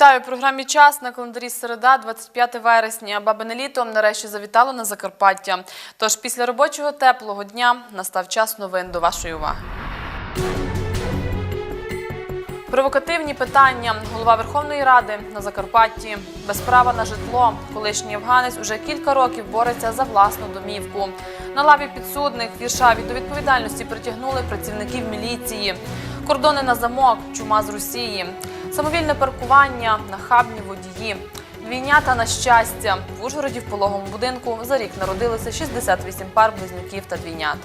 Вітаю в програмі Час на календарі середа, 25 вересня. Бабине літо нарешті завітало на Закарпаття. Тож після робочого теплого дня настав час новин до вашої уваги. Провокативні питання. Голова Верховної Ради на Закарпатті. Без права на житло. Колишній афганець уже кілька років бореться за власну домівку. На лаві підсудних віршаві до відповідальності притягнули працівників міліції. Кордони на замок, чума з Росії. Самовільне паркування, нахабні водії. війнята на щастя. В Ужгороді в пологовому будинку за рік народилися 68 пар близнюків та двійнят.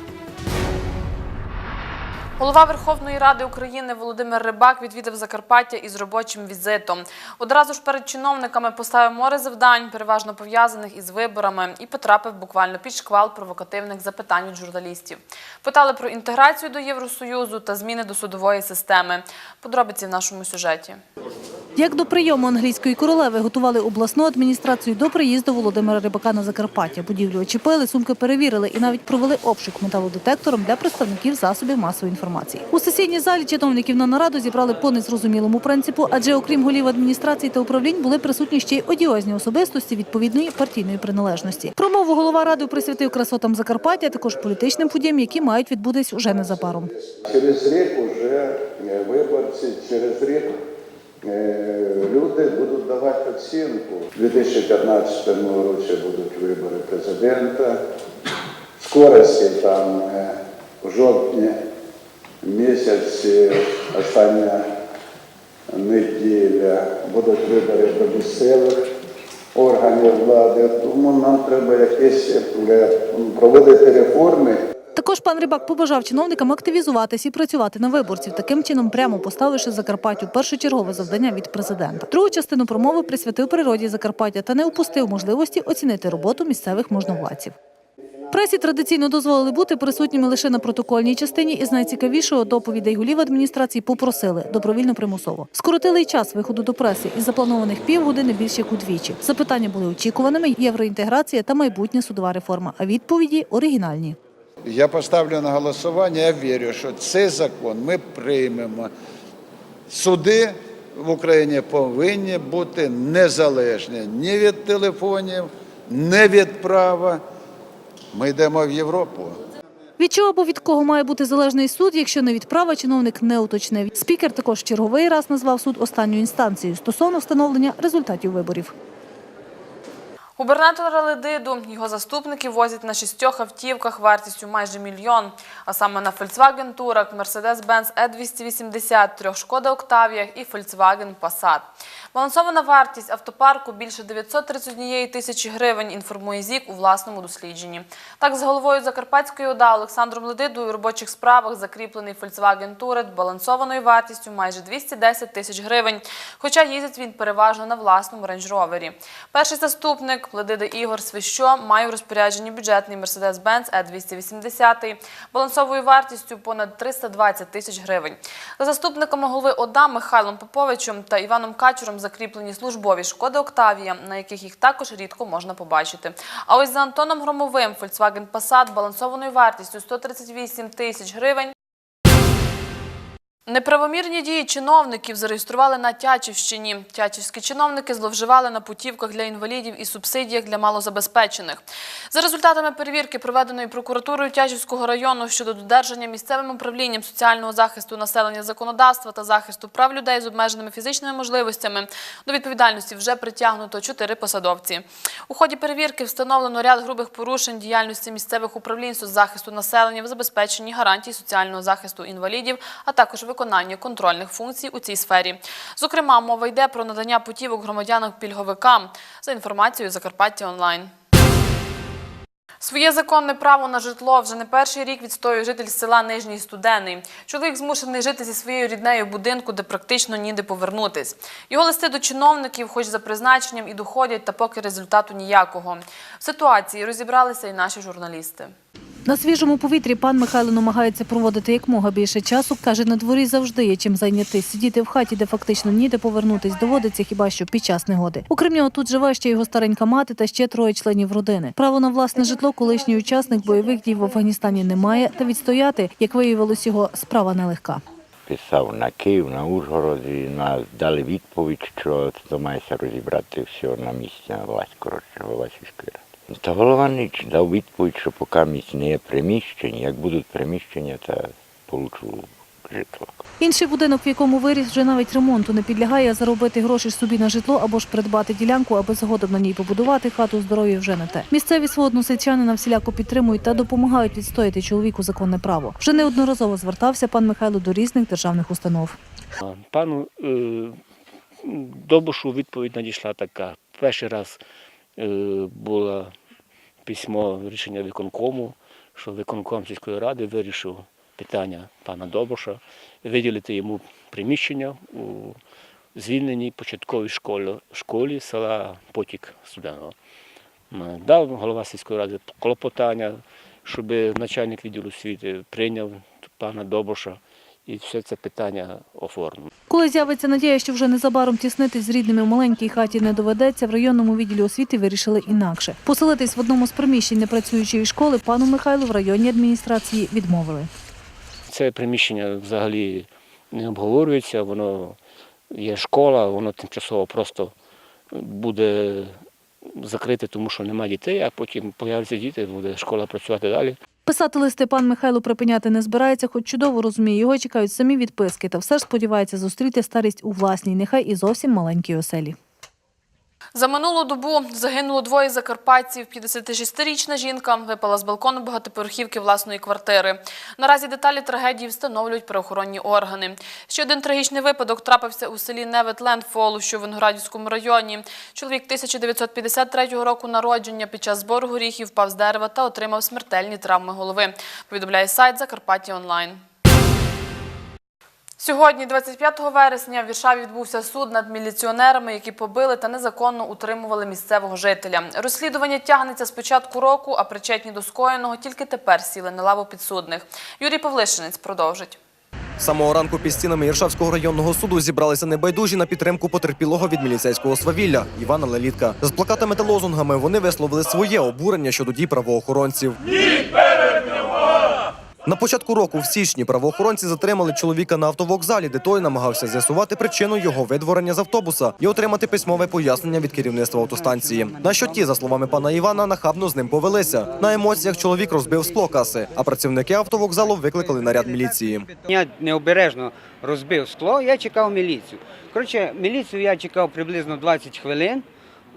Голова Верховної Ради України Володимир Рибак відвідав Закарпаття із робочим візитом. Одразу ж перед чиновниками поставив море завдань, переважно пов'язаних із виборами, і потрапив буквально під шквал провокативних запитань від журналістів. Питали про інтеграцію до Євросоюзу та зміни до судової системи. Подробиці в нашому сюжеті. Як до прийому англійської королеви готували обласну адміністрацію до приїзду Володимира Рибака на Закарпаття. Будівлю очепили, сумки перевірили і навіть провели обшук металодетектором для представників засобів масової інформації. У сесійній залі чиновників на нараду зібрали по незрозумілому принципу, адже окрім голів адміністрації та управлінь були присутні ще й одіозні особистості відповідної партійної приналежності. Промову голова ради присвятив красотам Закарпаття, також політичним подіям, які мають відбутись уже незабаром. Через рік вже е, виборці, через рік е, люди будуть давати оцінку. У 2015 році будуть вибори президента. Скорості там е, в жовтні місяці, остання неділя, будуть вибори до місцевих органів влади. Тому нам треба якісь проводити реформи. Також пан Рибак побажав чиновникам активізуватись і працювати на виборців, таким чином прямо поставивши Закарпаттю першочергове завдання від президента. Другу частину промови присвятив природі Закарпаття та не упустив можливості оцінити роботу місцевих можновладців. Пресі традиційно дозволили бути присутніми лише на протокольній частині, і з найцікавішого доповідей голів адміністрації попросили добровільно примусово. Скоротили й час виходу до преси із запланованих півгодини більше як удвічі. Запитання були очікуваними: євроінтеграція та майбутня судова реформа. А відповіді оригінальні. Я поставлю на голосування, я вірю, що цей закон ми приймемо. Суди в Україні повинні бути незалежні ні від телефонів, ні від права. Ми йдемо в Європу. Від чого або від кого має бути залежний суд, якщо не від права чиновник не уточнив. Спікер також черговий раз назвав суд останньою інстанцією стосовно встановлення результатів виборів. Губернатора Ледиду його заступники возять на шістьох автівках вартістю майже мільйон, а саме на Volkswagen Touareg, Mercedes-Benz E280, трьох Шкода Октавіях і Volkswagen Passat. Балансована вартість автопарку більше 931 тисячі гривень, інформує ЗІК у власному дослідженні. Так, з головою Закарпатської ОДА Олександром Ледидою у робочих справах закріплений Volkswagen Touareg балансованою вартістю майже 210 тисяч гривень, хоча їздить він переважно на власному рейндж-ровері. Перший заступник Ледида Ігор Свищо має у розпорядженні бюджетний Mercedes-Benz E280 балансовою вартістю понад 320 тисяч гривень. За заступниками голови ОДА Михайлом Поповичем та Іваном Качуром закріплені службові шкоди Октавія, на яких їх також рідко можна побачити. А ось за Антоном Громовим Volkswagen Passat балансованою вартістю 138 тисяч гривень Неправомірні дії чиновників зареєстрували на Тячівщині. Тячівські чиновники зловживали на путівках для інвалідів і субсидіях для малозабезпечених. За результатами перевірки, проведеної прокуратурою Тячівського району щодо додержання місцевим управлінням соціального захисту населення законодавства та захисту прав людей з обмеженими фізичними можливостями, до відповідальності вже притягнуто чотири посадовці. У ході перевірки встановлено ряд грубих порушень діяльності місцевих управлінь соцзахисту населення в забезпеченні гарантій соціального захисту інвалідів, а також виконання контрольних функцій у цій сфері. Зокрема, мова йде про надання путівок громадянам-пільговикам за інформацією Закарпаття онлайн. Своє законне право на житло вже не перший рік відстоює житель села Нижній Студений. Чоловік змушений жити зі своєю ріднею будинку, де практично ніде повернутись. Його листи до чиновників, хоч за призначенням, і доходять, та поки результату ніякого. В ситуації розібралися і наші журналісти. На свіжому повітрі пан Михайло намагається проводити якмога більше часу. Каже, на дворі завжди є чим зайнятись. Сидіти в хаті, де фактично ніде повернутись, доводиться хіба що під час негоди. Окрім нього, тут живе ще його старенька мати та ще троє членів родини. Право на власне житло колишній учасник бойових дій в Афганістані не має, та відстояти, як виявилось, його справа нелегка. писав на Київ, на Ужгород, і нас дали відповідь, що це мається розібрати все на місці, на власть, коротше, ради. Та голова ніч дав відповідь, що поки місць не є приміщення, як будуть приміщення, то получу житло. Інший будинок, в якому виріс, вже навіть ремонту не підлягає, а заробити гроші собі на житло або ж придбати ділянку, аби згодом на ній побудувати хату здоров'я вже не те. Місцеві свого односельчанина всіляко підтримують та допомагають відстояти чоловіку законне право. Вже неодноразово звертався пан Михайло до різних державних установ. Пану е, Добушу відповідь надійшла така. Перший раз було письмо рішення виконкому, що виконком сільської ради вирішив питання пана Добуша, виділити йому приміщення у звільненій початковій школі, школі села Потік Студеного. Дав голова сільської ради клопотання, щоб начальник відділу освіти прийняв пана Добуша і все це питання оформив. Коли з'явиться надія, що вже незабаром тіснитись з рідними в маленькій хаті не доведеться, в районному відділі освіти вирішили інакше. Поселитись в одному з приміщень непрацюючої школи пану Михайлу в районній адміністрації відмовили. Це приміщення взагалі не обговорюється, воно є школа, воно тимчасово просто буде закрите, тому що немає дітей, а потім появляться діти, буде школа працювати далі. Писати листи пан Михайло припиняти не збирається, хоч чудово розуміє, його чекають самі відписки, та все ж сподівається зустріти старість у власній, нехай і зовсім маленькій оселі. За минулу добу загинуло двоє закарпатців. 56-річна жінка випала з балкону багатоповерхівки власної квартири. Наразі деталі трагедії встановлюють правоохоронні органи. Ще один трагічний випадок трапився у селі Невет Лендфолу, що в Виноградівському районі. Чоловік 1953 року народження під час збору горіхів впав з дерева та отримав смертельні травми голови. Повідомляє сайт Закарпаття онлайн. Сьогодні, 25 вересня, в Віршаві відбувся суд над міліціонерами, які побили та незаконно утримували місцевого жителя. Розслідування тягнеться з початку року, а причетні до скоєного тільки тепер сіли на лаву підсудних. Юрій Павлишинець продовжить. Самого ранку під стінами Іршавського районного суду зібралися небайдужі на підтримку потерпілого від міліцейського свавілля Івана Лелітка. З плакатами та лозунгами вони висловили своє обурення щодо дій правоохоронців. На початку року, в січні, правоохоронці затримали чоловіка на автовокзалі, де той намагався з'ясувати причину його видворення з автобуса і отримати письмове пояснення від керівництва автостанції. На що ті, за словами пана Івана, нахабно з ним повелися. На емоціях чоловік розбив скло каси, а працівники автовокзалу викликали наряд міліції. Я необережно розбив скло, я чекав міліцію. Коротше, міліцію я чекав приблизно 20 хвилин.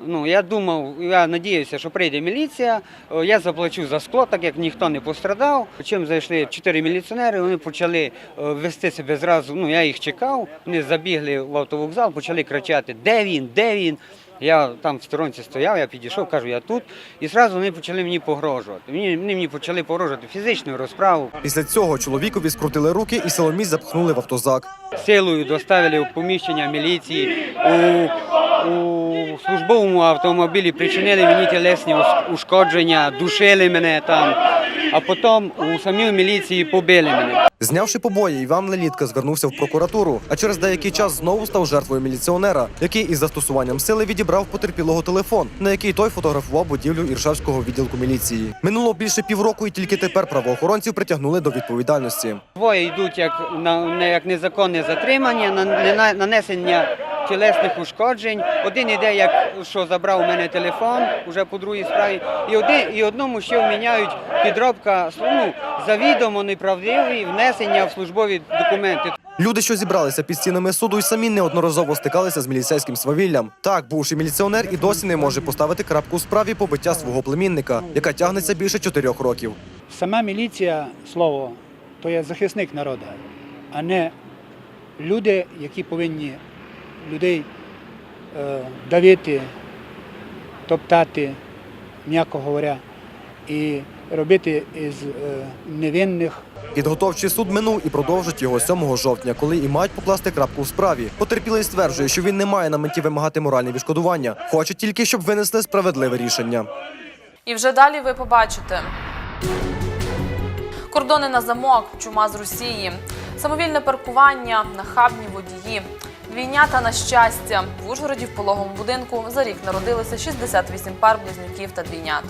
Ну, я думав, я надіявся, що прийде міліція, я заплачу за скло, так як ніхто не пострадав. Чим зайшли чотири міліціонери, вони почали е, вести себе зразу. Ну, я їх чекав, вони забігли в автовокзал, почали кричати: де він, де він? Я там в сторонці стояв, я підійшов, кажу, я тут. І зразу вони почали мені погрожувати. Мені, вони мені почали погрожувати фізичною розправу. Після цього чоловікові скрутили руки і силоміць запхнули в автозак. силою доставили в поміщення міліції у, у службовому автомобілі, причинили мені тілесні ушкодження, душили мене там, а потім у самій міліції побили мене. Знявши побої, Іван Лелітка звернувся в прокуратуру, а через деякий час знову став жертвою міліціонера, який із застосуванням сили відібрав потерпілого телефон, на який той фотографував будівлю Іршавського відділку міліції. Минуло більше півроку, і тільки тепер правоохоронців притягнули до відповідальності. Двоє йдуть як, на, не- як незаконне затримання, на- нанесення тілесних ушкоджень. Один іде, як що забрав у мене телефон уже по другій справі, і, один, і одному ще вміняють підробка ну, завідомо неправдиві внесення в службові документи. Люди, що зібралися під стінами суду, й самі неодноразово стикалися з міліцейським свавіллям. Так, бувший міліціонер і досі не може поставити крапку у справі побиття свого племінника, яка тягнеться більше чотирьох років. Сама міліція, слово, то є захисник народу, а не люди, які повинні людей е, давити, топтати, м'яко говоря, і робити із е, невинних Підготовчий суд минув і продовжить його 7 жовтня, коли і мають покласти крапку в справі. Потерпілий стверджує, що він не має на меті вимагати моральне відшкодування, хоче тільки, щоб винесли справедливе рішення. І вже далі ви побачите. Кордони на замок, чума з Росії, самовільне паркування, нахабні водії, двійнята на щастя. В Ужгороді в пологовому будинку за рік народилося 68 пар близнюків та двійнят.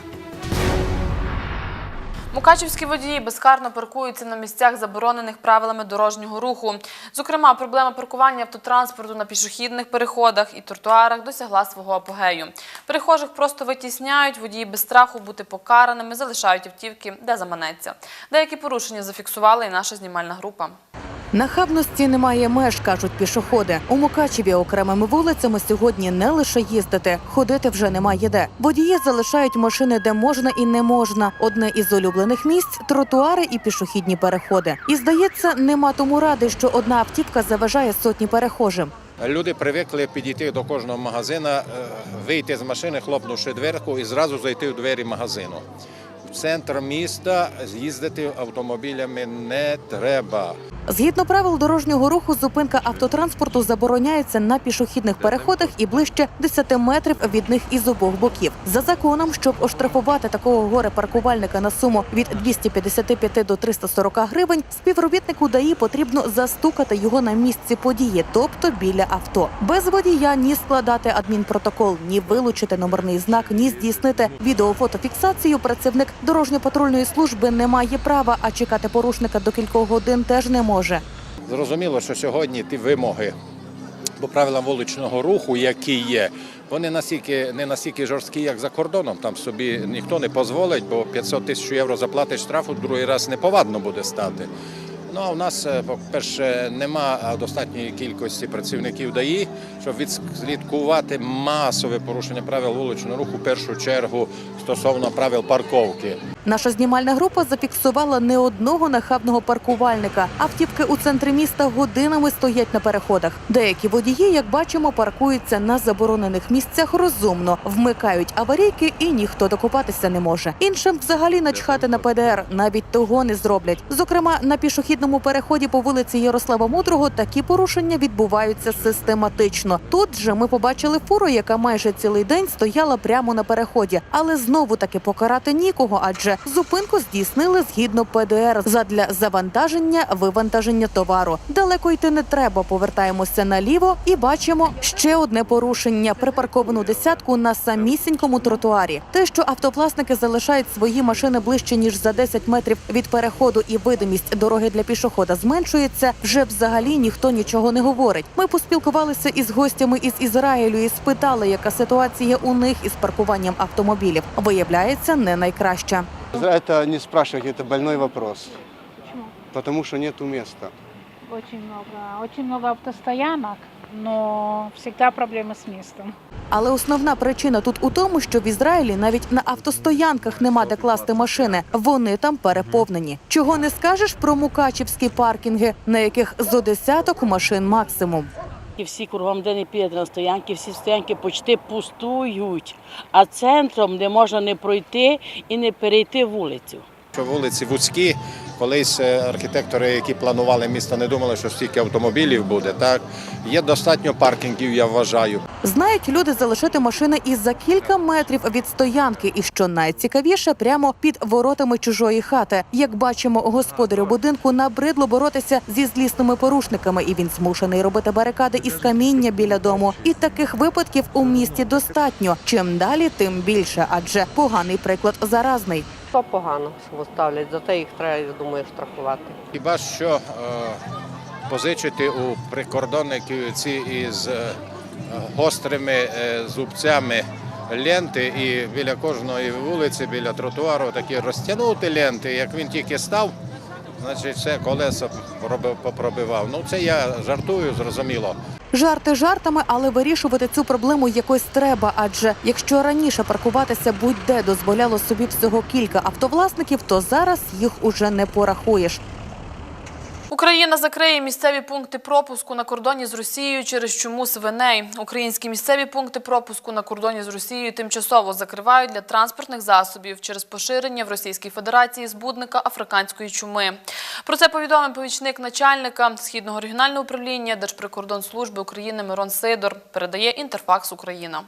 Мукачівські водії безкарно паркуються на місцях, заборонених правилами дорожнього руху. Зокрема, проблема паркування автотранспорту на пішохідних переходах і тротуарах досягла свого апогею. Перехожих просто витісняють, водії без страху бути покараними залишають автівки, де заманеться. Деякі порушення зафіксувала і наша знімальна група. Нахабності немає меж, кажуть пішоходи. У Мукачеві окремими вулицями сьогодні не лише їздити, ходити вже немає де. Водії залишають машини, де можна і не можна. Одне із улюблених місць тротуари і пішохідні переходи. І здається, нема тому ради, що одна автівка заважає сотні перехожим. Люди привикли підійти до кожного магазина, е, вийти з машини, хлопнувши дверку і зразу зайти у двері магазину. В центр міста з'їздити автомобілями не треба. Згідно правил дорожнього руху, зупинка автотранспорту забороняється на пішохідних переходах і ближче 10 метрів від них із обох боків. За законом, щоб оштрафувати такого горе паркувальника на суму від 255 до 340 гривень, співробітнику ДАІ потрібно застукати його на місці події, тобто біля авто. Без водія ні складати адмінпротокол, ні вилучити номерний знак, ні здійснити відеофотофіксацію. Працівник дорожньо-патрульної служби не має права, а чекати порушника до кількох годин теж не може. Зрозуміло, що сьогодні ті вимоги по правилам вуличного руху, які є, вони настільки, не настільки жорсткі, як за кордоном. Там собі ніхто не дозволить, бо 500 тисяч євро заплатиш штрафу, другий раз неповадно буде стати. Ну а у нас, е, по-перше, нема достатньої кількості працівників ДАІ, щоб відслідкувати масове порушення правил вуличного руху, в першу чергу стосовно правил парковки. Наша знімальна група зафіксувала не одного нахабного паркувальника. Автівки у центрі міста годинами стоять на переходах. Деякі водії, як бачимо, паркуються на заборонених місцях розумно, вмикають аварійки і ніхто докопатися не може. Іншим взагалі начхати на ПДР, навіть того не зроблять. Зокрема, на пішохідному переході по вулиці Ярослава Мудрого такі порушення відбуваються систематично. Тут же ми побачили фуру, яка майже цілий день стояла прямо на переході, але знову таки покарати нікого, адже зупинку здійснили згідно ПДР задля завантаження вивантаження товару. Далеко йти не треба. Повертаємося наліво і бачимо ще одне порушення припарковану десятку на самісінькому тротуарі. Те, що автовласники залишають свої машини ближче ніж за 10 метрів від переходу, і видимість дороги для пішохода зменшується, вже взагалі ніхто нічого не говорить. Ми поспілкувалися із гостями із Ізраїлю і спитали, яка ситуація у них із паркуванням автомобілів. Виявляється, не найкраща. Это не спрашивайте, это больной вопрос. Потому что нету места. Очень много. Очень много автостоянок, но всегда проблемы с местом. Але основна причина тут у тому, що в Ізраїлі навіть на автостоянках нема де класти машини. Вони там переповнені. Чого не скажеш про мукачівські паркінги, на яких зо десяток машин максимум. І всі кругом, де не піде на стоянки, всі стоянки почти пустують. А центром не можна не пройти і не перейти вулицю. Вулиці вузькі, колись е, архітектори, які планували місто, не думали, що стільки автомобілів буде. Так є достатньо паркінгів, я вважаю. Знають люди залишити машини і за кілька метрів від стоянки, і що найцікавіше, прямо під воротами чужої хати. Як бачимо, господарю будинку набридло боротися зі злісними порушниками, і він змушений робити барикади із каміння біля дому. І таких випадків у місті достатньо. Чим далі, тим більше, адже поганий приклад заразний. То погано ставлять, зате їх треба, я думаю, штрафувати. Хіба що е, позичити у прикордонників ці із е, гострими е, зубцями ленти і біля кожної вулиці, біля тротуару такі розтягнути ленти. Як він тільки став, значить все колеса пробив- попробивав. Ну це я жартую, зрозуміло. Жарти жартами, але вирішувати цю проблему якось треба. Адже якщо раніше паркуватися будь-де дозволяло собі всього кілька автовласників, то зараз їх уже не порахуєш. Україна закриє місцеві пункти пропуску на кордоні з Росією через чуму свиней. Українські місцеві пункти пропуску на кордоні з Росією тимчасово закривають для транспортних засобів через поширення в Російській Федерації збудника африканської чуми. Про це повідомив помічник начальника Східного регіонального управління Держприкордонслужби України Мирон Сидор. Передає Інтерфакс Україна.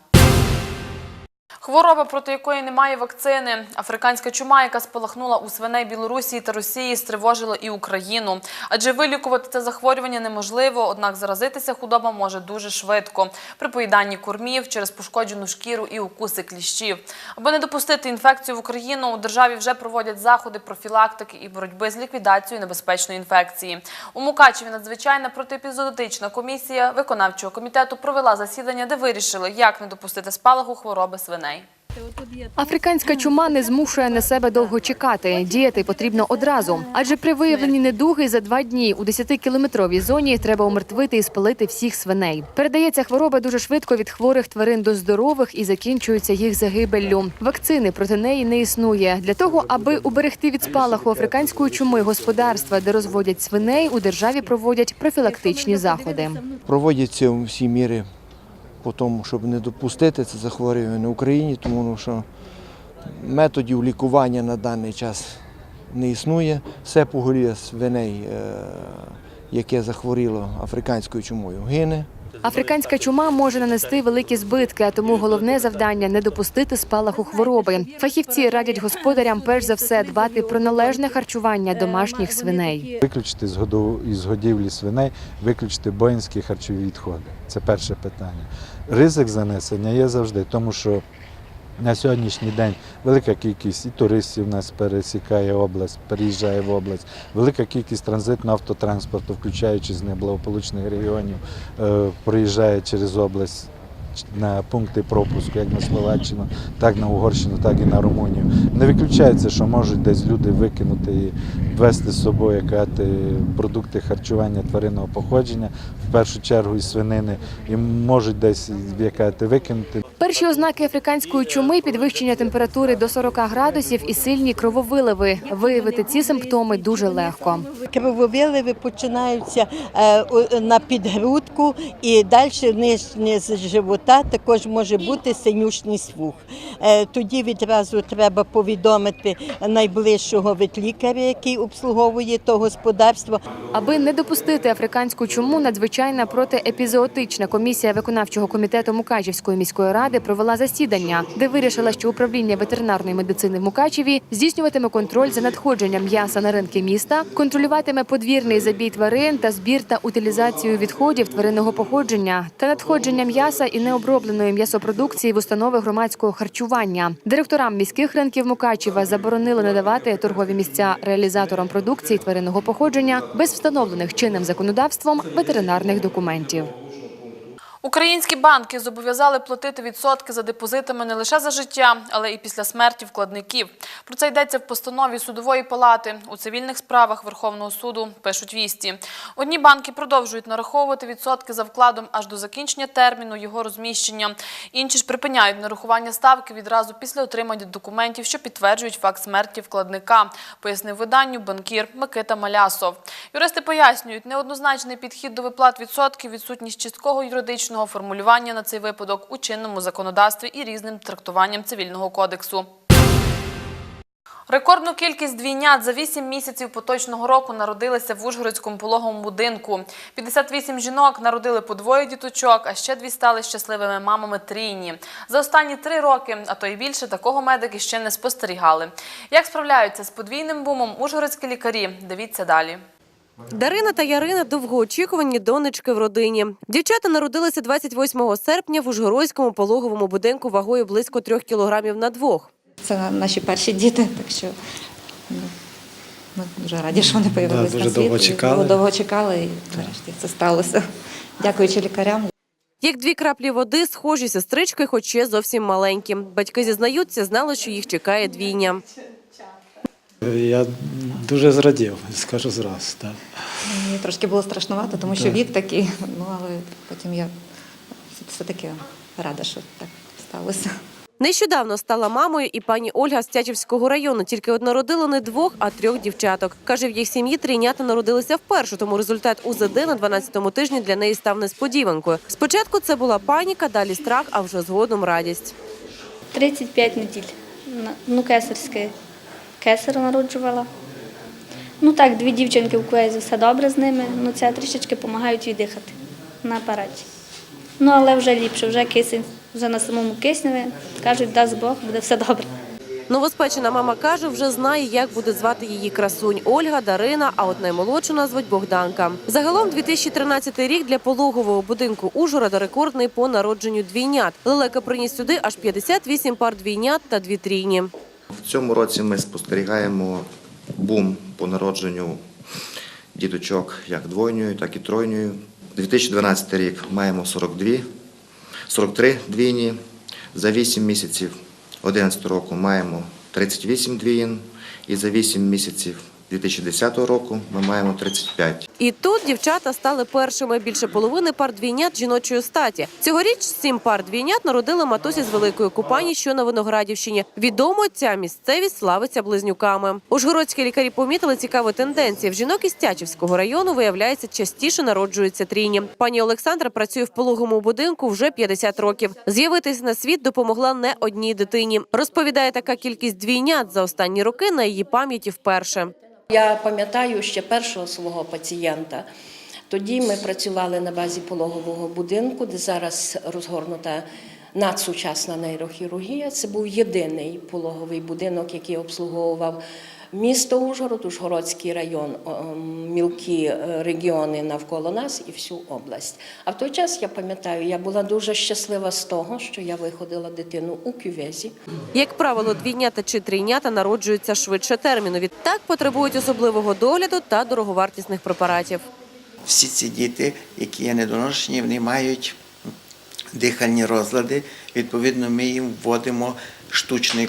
Хвороба, проти якої немає вакцини, африканська чума, яка спалахнула у свиней Білорусі та Росії, стривожила і Україну. Адже вилікувати це захворювання неможливо, однак заразитися худоба може дуже швидко при поїданні кормів через пошкоджену шкіру і укуси кліщів. Аби не допустити інфекцію в Україну, у державі вже проводять заходи профілактики і боротьби з ліквідацією небезпечної інфекції. У Мукачеві надзвичайна протиепізодотична комісія виконавчого комітету провела засідання, де вирішили, як не допустити спалаху хвороби свиней. Африканська чума не змушує на себе довго чекати. Діяти потрібно одразу. Адже при виявленні недуги за два дні у 10-кілометровій зоні треба умертвити і спалити всіх свиней. Передається хвороба дуже швидко від хворих тварин до здорових і закінчується їх загибеллю. Вакцини проти неї не існує. Для того, аби уберегти від спалаху африканської чуми господарства, де розводять свиней, у державі проводять профілактичні заходи. Проводяться всі міри по тому, щоб не допустити це захворювання в Україні, тому що методів лікування на даний час не існує. Все поголів'я свиней, е, яке захворіло африканською чумою, гине. Африканська чума може нанести великі збитки, а тому головне завдання не допустити спалаху хвороби. Фахівці радять господарям перш за все дбати про належне харчування домашніх свиней. Виключити з годівлі свиней, виключити боїнські харчові відходи. Це перше питання. Ризик занесення є завжди, тому що на сьогоднішній день велика кількість і туристів нас пересікає область, переїжджає в область, велика кількість транзитного автотранспорту, включаючи з неблагополучних регіонів, е, проїжджає через область на пункти пропуску, як на Словаччину, так на Угорщину, так і на Румунію. Не виключається, що можуть десь люди викинути і вести з собою якати продукти харчування тваринного походження, в першу чергу і свинини, і можуть десь якати викинути. Перші ознаки африканської чуми підвищення температури до 40 градусів і сильні крововиливи. Виявити ці симптоми дуже легко. Крововиливи починаються е, на підгрудку і далі нижнє з живота також може бути синюшний свух. Е, Тоді відразу треба повідомити найближчого ветлікаря, який обслуговує то господарство. Аби не допустити африканську чуму, надзвичайна протиепізоотична комісія виконавчого комітету Мукачівської міської ради провела засідання, де вирішила, що управління ветеринарної медицини в Мукачеві здійснюватиме контроль за надходженням м'яса на ринки міста, контролюватиме подвірний забій тварин та збір та утилізацію відходів тваринного походження та надходження м'яса і необробленої м'ясопродукції в установи громадського харчування. Директорам міських ринків Мукачева заборонили надавати торгові місця реалізаторам продукції тваринного походження без встановлених чинним законодавством ветеринарних документів. Українські банки зобов'язали платити відсотки за депозитами не лише за життя, але і після смерті вкладників. Про це йдеться в постанові судової палати. У цивільних справах Верховного суду пишуть вісті. Одні банки продовжують нараховувати відсотки за вкладом аж до закінчення терміну його розміщення. Інші ж припиняють нарахування ставки відразу після отримання документів, що підтверджують факт смерті вкладника, пояснив виданню банкір Микита Малясов. Юристи пояснюють, неоднозначний підхід до виплат відсотків, відсутність чіткого юридичного формулювання на цей випадок у чинному законодавстві і різним трактуванням цивільного кодексу. Рекордну кількість двійнят за 8 місяців поточного року народилися в Ужгородському пологовому будинку. 58 жінок народили по двоє діточок, а ще дві стали щасливими мамами трійні. За останні три роки, а то й більше, такого медики ще не спостерігали. Як справляються з подвійним бумом ужгородські лікарі? Дивіться далі. Дарина та Ярина довгоочікувані донечки в родині. Дівчата народилися 28 серпня в Ужгородському пологовому будинку вагою близько трьох кілограмів на двох. Це наші перші діти, так що ну, ми дуже раді, що вони появилися дуже на світ. довго чекали. Довго чекали і нарешті це сталося. Дякуючи лікарям. Як дві краплі води, схожі сестрички, хоч ще зовсім маленькі. Батьки зізнаються, знали, що їх чекає двійня. Я дуже зрадів, скажу зразу. Так. Мені трошки було страшнувато, тому що Так. вік такий, ну але потім я все-таки рада, що так сталося. Нещодавно стала мамою і пані Ольга з Тячівського району. Тільки от народила не двох, а трьох дівчаток. Каже, в їх сім'ї трійнята народилися вперше, тому результат УЗД на 12-му тижні для неї став несподіванкою. Спочатку це була паніка, далі страх, а вже згодом радість. 35 неділь. На- Ну, кесарське. Кесаря народжувала. Ну так, дві дівчинки в куезі, все добре з ними, ну це трішечки допомагають віддихати на апараті. Ну, але вже ліпше, вже кисень, вже на самому кисневі. Кажуть, дасть Бог, буде все добре. Новоспечена мама каже, вже знає, як буде звати її красунь Ольга, Дарина, а от наймолодшу назвуть Богданка. Загалом 2013 рік для пологового будинку Ужгорода рекордний по народженню двійнят. Лелека приніс сюди аж 58 пар двійнят та дві трійні. В цьому році ми спостерігаємо бум по народженню діточок як двойньою, так і тройньою. 2012 рік маємо 42, 43 двійні. За 8 місяців 2011 року маємо 38 двійн. І за 8 місяців 2010 року ми маємо 35. І тут дівчата стали першими. Більше половини пар двійнят жіночої статі. Цьогоріч сім пар двійнят народили матусі з великої купані, що на Виноградівщині. Відомо, ця місцевість славиться близнюками. Ужгородські лікарі помітили цікаву тенденцію. В жінок із Тячівського району виявляється частіше народжуються трійні. Пані Олександра працює в пологовому будинку вже 50 років. З'явитись на світ допомогла не одній дитині. Розповідає, така кількість двійнят за останні роки на її пам'яті вперше. Я пам'ятаю ще першого свого пацієнта. Тоді ми працювали на базі пологового будинку, де зараз розгорнута надсучасна нейрохірургія. Це був єдиний пологовий будинок, який обслуговував місто Ужгород, Ужгородський район, мілкі е, регіони навколо нас і всю область. А в той час я пам'ятаю, я була дуже щаслива з того, що я виходила дитину у кювезі. Як правило, двійнята чи трійнята народжуються швидше терміну. Відтак потребують особливого догляду та дороговартісних препаратів. всі ці діти, які є недоношені, вони мають дихальні розлади. Відповідно, ми їм вводимо штучний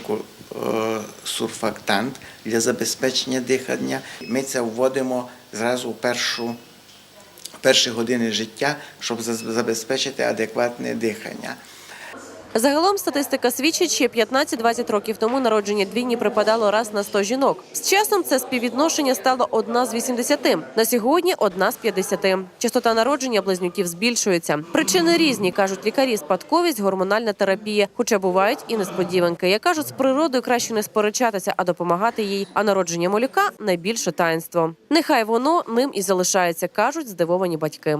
сурфактант для забезпечення дихання. Ми це вводимо зразу у першу, в перші години життя, щоб забезпечити адекватне дихання. Загалом статистика свідчить, що 15-20 років тому народження двійні припадало раз на 100 жінок. З часом це співвідношення стало одна з 80. На сьогодні одна з 50. Частота народження близнюків збільшується. Причини різні кажуть лікарі: спадковість, гормональна терапія. Хоча бувають і несподіванки. Як кажуть, з природою краще не сперечатися, а допомагати їй. А народження малюка найбільше таїнство. Нехай воно ним і залишається, кажуть здивовані батьки.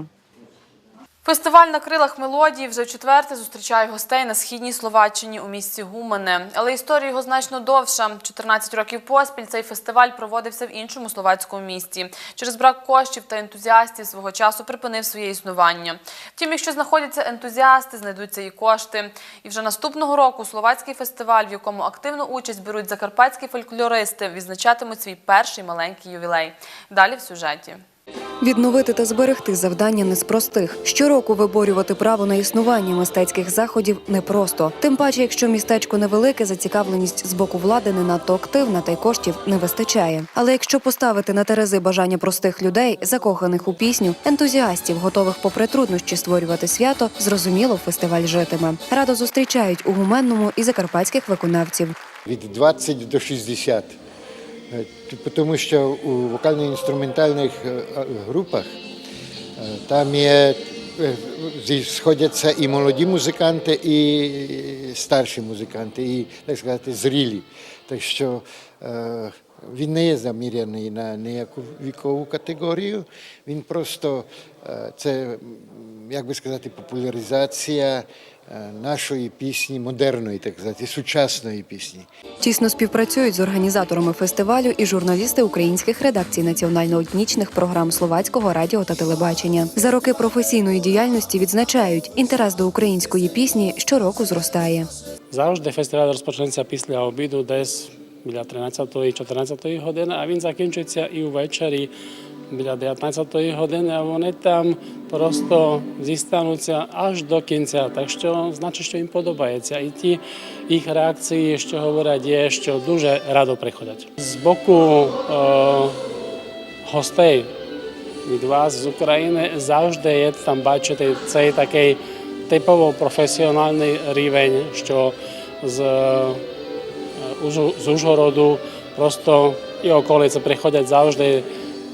Фестиваль на крилах мелодії вже вчетверте зустрічає гостей на східній Словаччині у місті Гумене. Але історія його значно довша. 14 років поспіль цей фестиваль проводився в іншому словацькому місті. Через брак коштів та ентузіастів свого часу припинив своє існування. Втім, якщо знаходяться ентузіасти, знайдуться і кошти. І вже наступного року словацький фестиваль, в якому активну участь беруть закарпатські фольклористи, відзначатимуть свій перший маленький ювілей. Далі в сюжеті. Відновити та зберегти завдання не з простих. Щороку виборювати право на існування мистецьких заходів непросто. Тим паче, якщо містечко невелике, зацікавленість з боку влади не надто активна, та й коштів не вистачає. Але якщо поставити на терези бажання простих людей, закоханих у пісню, ентузіастів, готових попри труднощі створювати свято, зрозуміло, фестиваль житиме. Радо зустрічають у гуменному і закарпатських виконавців. від 20 до 60. Е, т- Тому що у вокально-інструментальних е, групах е, там є, сходяться і молоді музиканти, і старші музиканти, і, так сказати, зрілі. Так що він не є заміряний на ніяку вікову категорію, він просто е, це, як би сказати, популяризація е, нашої пісні, модерної, так сказати, сучасної пісні. Тісно співпрацюють з організаторами фестивалю і журналісти українських редакцій національно-етнічних програм словацького радіо та телебачення. За роки професійної діяльності відзначають, інтерес до української пісні щороку зростає. Завжди фестиваль розпочнеться після обіду, десь біля 13-14 години, а він закінчується і ввечері біля 19 години, а вони там просто зістануться аж до кінця. Так що значить, що їм подобається. І ті їх реакції, що говорять, є, що дуже радо приходять. З боку е, гостей від вас з України завжди є там бачити цей такий типово професіональний рівень, що з, з Ужгороду просто і околиці приходять завжди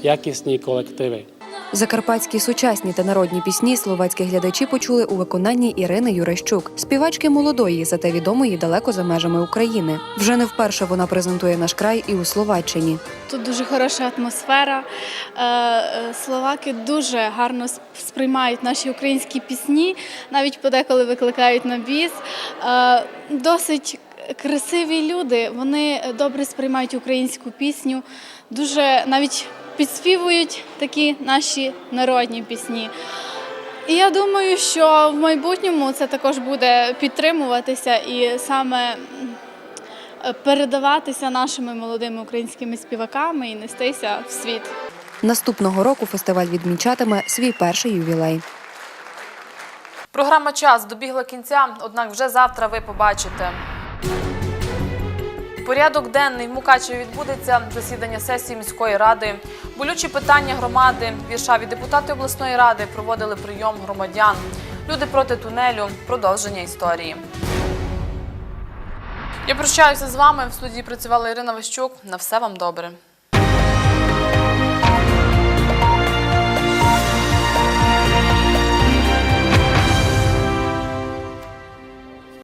якісні колективи. Закарпатські сучасні та народні пісні словацькі глядачі почули у виконанні Ірини Юрещук, співачки молодої, зате відомої далеко за межами України. Вже не вперше вона презентує наш край і у Словаччині. Тут дуже хороша атмосфера. Е, е, Словаки дуже гарно сприймають наші українські пісні, навіть подеколи викликають на біс. Е, Досить красиві люди. Вони добре сприймають українську пісню, дуже навіть підспівують такі наші народні пісні. І я думаю, що в майбутньому це також буде підтримуватися і саме передаватися нашими молодими українськими співаками і нестися в світ. Наступного року фестиваль відмічатиме свій перший ювілей. Програма час добігла кінця, однак вже завтра ви побачите. Порядок денний в Мукачеві відбудеться засідання сесії міської ради. Болючі питання громади. Віршаві депутати обласної ради проводили прийом громадян. Люди проти тунелю. Продовження історії. Я прощаюся з вами. В студії працювала Ірина Ващук. На все вам добре.